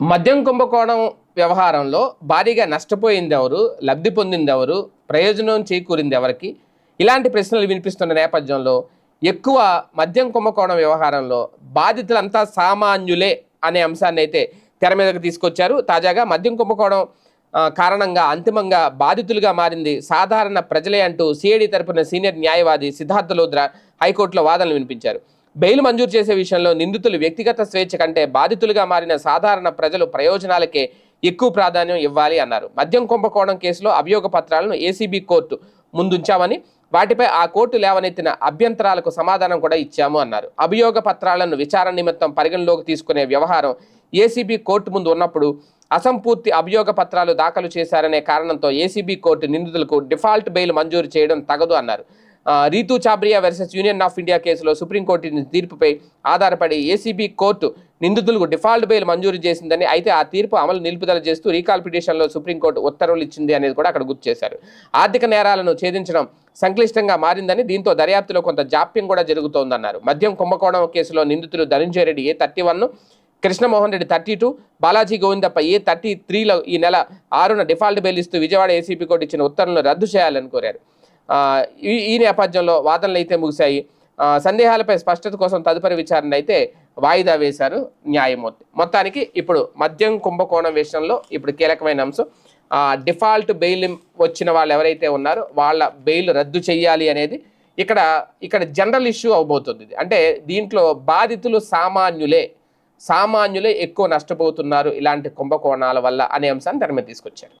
మద్యం కుంభకోణం వ్యవహారంలో భారీగా నష్టపోయింది ఎవరు లబ్ధి పొందింది ఎవరు ప్రయోజనం చేకూరింది ఎవరికి? ఇలాంటి ప్రశ్నలు వినిపిస్తున్న నేపథ్యంలో ఎక్కువ మద్యం కుంభకోణం వ్యవహారంలో బాధితులంతా సామాన్యులే అనే అంశాన్ని అయితే తెర మీదకు తీసుకొచ్చారు. తాజాగా మద్యం కుంభకోణం కారణంగా అంతిమంగా బాధితులుగా మారింది సాధారణ ప్రజలే అంటూ సిఐడి తరపున సీనియర్ న్యాయవాది సిద్ధార్థ లోద్రా హైకోర్టులో వాదనలు వినిపించారు. బెయిల్ మంజూరు చేసే విషయంలో నిందితులు వ్యక్తిగత స్వేచ్ఛ కంటే బాధితులుగా మారిన సాధారణ ప్రజలు ప్రయోజనాలకే ఎక్కువ ప్రాధాన్యం ఇవ్వాలి అన్నారు. మద్యం కుంభకోణం కేసులో అభియోగ పత్రాలను ఏసీబీ కోర్టు ముందుంచామని వాటిపై ఆ కోర్టు లేవనెత్తిన అభ్యంతరాలకు సమాధానం కూడా ఇచ్చాము అన్నారు. అభియోగ పత్రాలను విచారణ నిమిత్తం పరిగణలోకి తీసుకునే వ్యవహారం ఏసీబీ కోర్టు ముందు ఉన్నప్పుడు అసంపూర్తి అభియోగ పత్రాలు దాఖలు చేశారనే కారణంతో ఏసీబీ కోర్టు నిందితులకు డిఫాల్ట్ బెయిల్ మంజూరు చేయడం తగదు అన్నారు. Ritu Chhabria versus union of India కేసులో సుప్రీంకోర్టు తీర్పుపై ఆధారపడి ఏసీబీ కోర్టు నిందితులకు డిఫాల్ట్ బెయిల్ మంజూరు చేసిందని అయితే ఆ తీర్పు అమలు నిలుపుదల చేస్తూ రీకాల్ పిటిషన్లో సుప్రీంకోర్టు ఉత్తర్వులు ఇచ్చింది అనేది కూడా అక్కడ గుర్తు చేశారు. ఆర్థిక నేరాలను ఛేదించడం సంక్లిష్టంగా మారిందని దీంతో దర్యాప్తులో కొంత జాప్యం కూడా జరుగుతోందన్నారు. మద్యం కుంభకోణం కేసులో నిందితులు Dhananjaya Reddy A thirty one Krishnamohan Reddy thirty two Balaji Govindappa A thirty త్రీలో ఈ నెల ఆరున డిఫాల్ట్ బెయిల్ ఇస్తూ విజయవాడ ఏసీపీ కోర్టు ఇచ్చిన ఉత్తర్వులను రద్దు చేయాలని కోరారు. ఈ ఈ నేపథ్యంలో వాదనలు అయితే ముగిశాయి. సందేహాలపై స్పష్టత కోసం తదుపరి విచారణ అయితే వాయిదా వేశారు న్యాయమూర్తి. మొత్తానికి ఇప్పుడు మద్యం కుంభకోణం విషయంలో ఇప్పుడు కీలకమైన అంశం. డిఫాల్ట్ బెయిల్ వచ్చిన వాళ్ళు ఎవరైతే ఉన్నారో వాళ్ళ బెయిల్ రద్దు చేయాలి అనేది ఇక్కడ ఇక్కడ జనరల్ ఇష్యూ అవబోతుంది అంటే దీంట్లో బాధితులు సామాన్యులే సామాన్యులే ఎక్కువ నష్టపోతున్నారు ఇలాంటి కుంభకోణాల వల్ల అనే అంశాన్ని తెర మీద తీసుకొచ్చారు.